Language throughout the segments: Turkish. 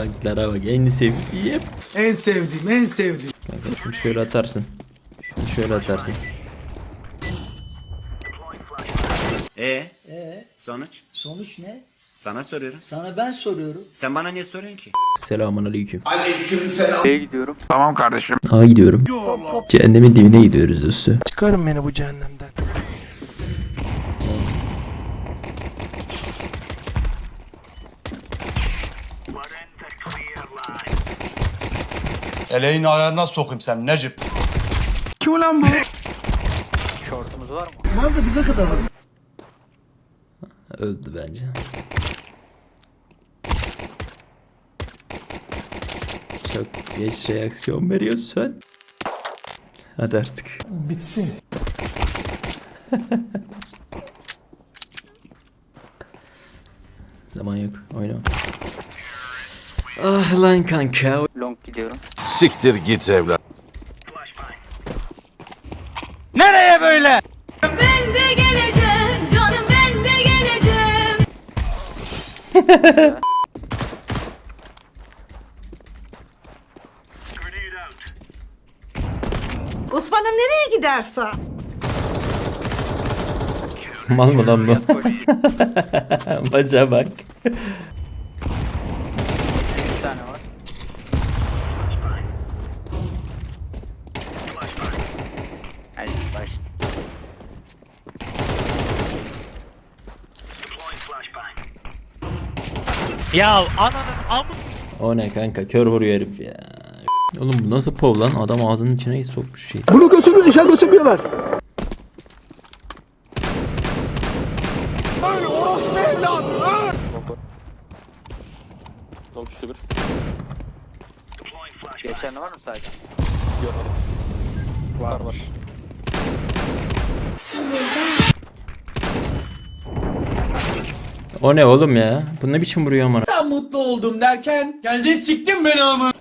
Tanklara bak en sevdiğim. En sevdiğim, en sevdiğim. Kanka şunu şöyle atarsın. Şunu şöyle atarsın. E Ee, sonuç? sonuç ne? Sana soruyorum. Sana ben soruyorum. Sen bana niye soruyorsun ki? Selamun aleyküm. B'ye gidiyorum. Aa gidiyorum. Cehennemin dibine gidiyoruz dostu. Çıkarın beni bu cehennemden. Eleğin ayarına sokayım sen Necip. Şortumuz var mı? Öldü bence. Çok geç reaksiyon veriyorsun. Hadi artık. Bitsin. Zaman yok. Oyna. Ah lan kanka. Long gidiyorum. Siktir git evlat. Ben de geleceğim canım ben de geleceğim. Osman'ım nereye giderse? Mal mı lan bu? Baca bak. Bir tane var. Hadi baş. O ne kanka kör vuruyor herif ya. Oğlum bu nasıl pov lan? Adam ağzının içine sokmuş şey. Bunu götürün işe götürmüyorlar. Geçen var mı sadece? O ne oğlum ya? Bu ne biçim vuruyor amına? Ben mutlu oldum derken geldin siktin beni ama.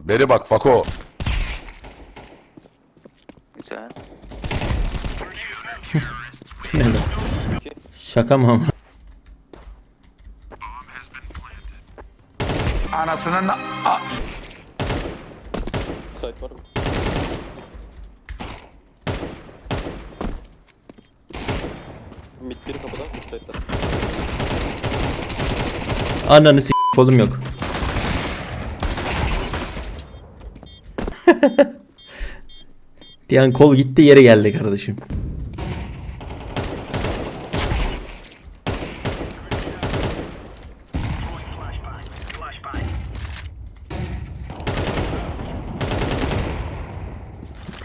Beri bak Fako. Güzel. Ne lan? Şaka mı ama? Anasının Ananı s*** kolum yok. Bir an kol gitti yere geldi kardeşim.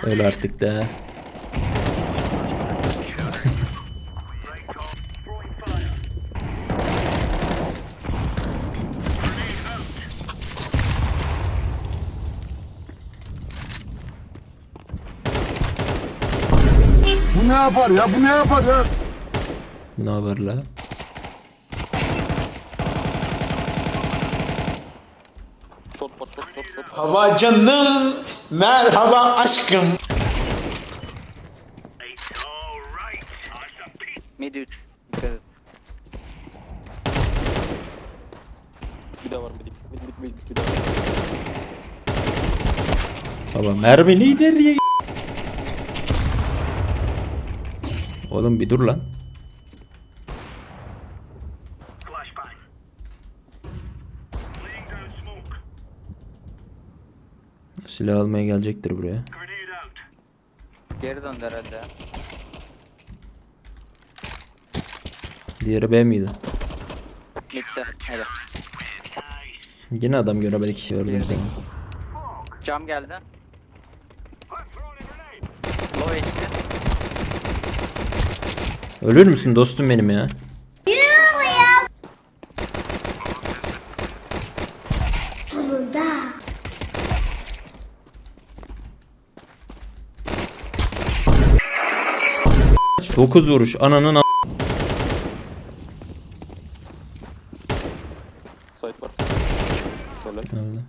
Öyle artık da. Ne yapar ya? Bu ne yapar ya? Ne haber la? Hava canım, merhaba aşkım. Mid 3. Dikkat et. Baba mermi lider ya. Oğlum bir dur lan. Silah almaya gelecektir buraya. Geri döndü herhalde. Diğeri B miydi? Mid'de. Hadi. Yine adam göremedik. Gördüm seni. Cam geldi. Ölür müsün dostum benim ya? Dokuz vuruş ananın a- Öldü.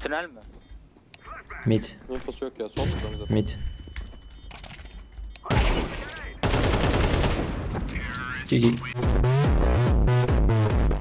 Tünel mi? Mid. Infosu yok ya. Son turda zaten. Mid. GG.